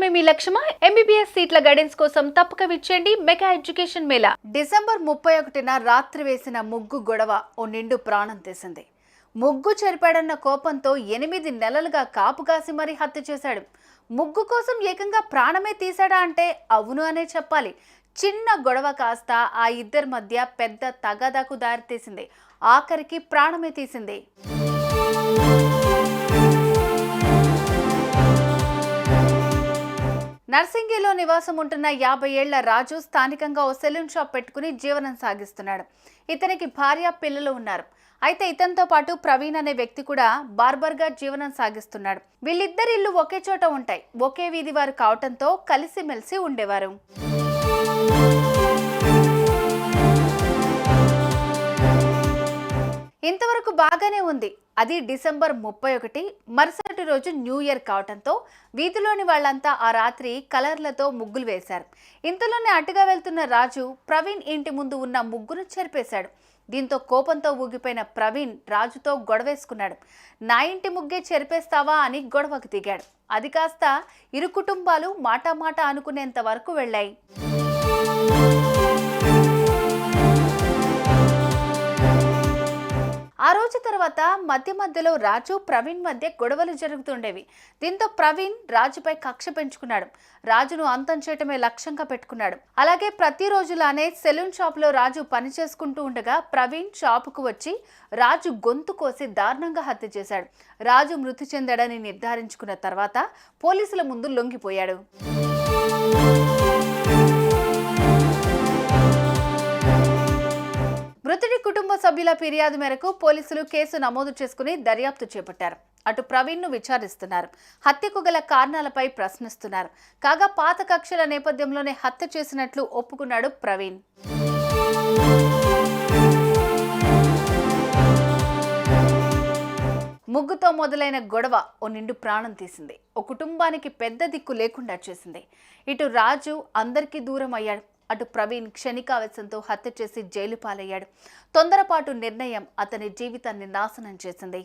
సాధించడమే మీ లక్ష్యమా? ఎంబీబీఎస్ సీట్ల గైడెన్స్ కోసం తప్పక విచ్చేయండి మెగా ఎడ్యుకేషన్ మేళా. డిసెంబర్ ముప్పై ఒకటిన రాత్రి వేసిన ముగ్గు గొడవ ఓ నిండు ప్రాణం తీసింది. ముగ్గు చెరిపాడన్న కోపంతో ఎనిమిది నెలలుగా కాపు కాసి మరీ హత్య చేశాడు. ముగ్గు కోసం ఏకంగా ప్రాణమే తీశాడా అంటే అవును అనే చెప్పాలి. చిన్న గొడవ కాస్త ఆ ఇద్దరి మధ్య పెద్ద తగాదాకు దారితీసింది ఆఖరికి ప్రాణమే తీసింది. నర్సింగిలో నివాసం ఉంటున్న యాభై ఏళ్ళ రాజు స్థానికంగా ఓ సెలూన్ షాప్ పెట్టుకుని జీవనం సాగిస్తున్నాడు. ఇతనికి భార్య పిల్లలు ఉన్నారు. అయితే ఇతనితో పాటు ప్రవీణ్ అనే వ్యక్తి కూడా బార్బర్గా జీవనం సాగిస్తున్నాడు. వీళ్ళిద్దరి ఇల్లు ఒకే చోట ఉంటాయి. ఒకే వీధి వారు కావటంతో కలిసిమెలిసి ఉండేవారు. ఇంతవరకు బాగానే ఉంది. అది డిసెంబర్ ముప్పై ఒకటి. మరుసటి రోజు న్యూ ఇయర్ కావటంతో వీధిలోని వాళ్ళంతా ఆ రాత్రి కలర్లతో ముగ్గులు వేశారు. ఇంతలోనే అటుగా వెళ్తున్న రాజు ప్రవీణ్ ఇంటి ముందు ఉన్న ముగ్గును చెరిపేశాడు. దీంతో కోపంతో ఊగిపోయిన ప్రవీణ్ రాజుతో గొడవేసుకున్నాడు నా ఇంటి ముగ్గే చెరిపేస్తావా అని గొడవకు దిగాడు. అది కాస్త ఇరు కుటుంబాలు మాటామాట అనుకునేంత వరకు వెళ్ళాయి. తర్వాత మధ్య మధ్యలో రాజు ప్రవీణ్ మధ్య గొడవలు జరుగుతుండేవి. దీంతో ప్రవీణ్ రాజుపై కక్ష పెంచుకున్నాడు. రాజును అంతం చేయటమే లక్ష్యంగా పెట్టుకున్నాడు. అలాగే ప్రతిరోజులానే సెలూన్ షాప్లో రాజు పని చేసుకుంటూ ఉండగా ప్రవీణ్ షాపుకు వచ్చి రాజు గొంతు కోసి దారుణంగా హత్య చేశాడు. రాజు మృతి చెందాడని నిర్ధారించుకున్న తర్వాత పోలీసుల ముందు లొంగిపోయాడు. సభ్యుల ఫిర్యాదు మేరకు పోలీసులు కేసు నమోదు చేసుకుని దర్యాప్తు చేపట్టారు. అటు ప్రవీణ్ను విచారిస్తున్నారు. హత్యకు గల కారణాలపై ప్రశ్నిస్తున్నారు. కాగా పాత కక్షల నేపథ్యంలోనే హత్య చేసినట్లు ఒప్పుకున్నాడు ప్రవీణ్. ముగ్గుతో మొదలైన గొడవ ఓ నిండు ప్రాణం తీసింది. ఓ కుటుంబానికి పెద్ద దిక్కు లేకుండా చేసింది. ఇటు రాజు అందరికీ దూరం అయ్యాడు అటు ప్రవీణ్ క్షణికావేశంతో హత్య చేసి జైలు పాలయ్యాడు. తొందరపాటు నిర్ణయం అతని జీవితాన్ని నాశనం చేసింది.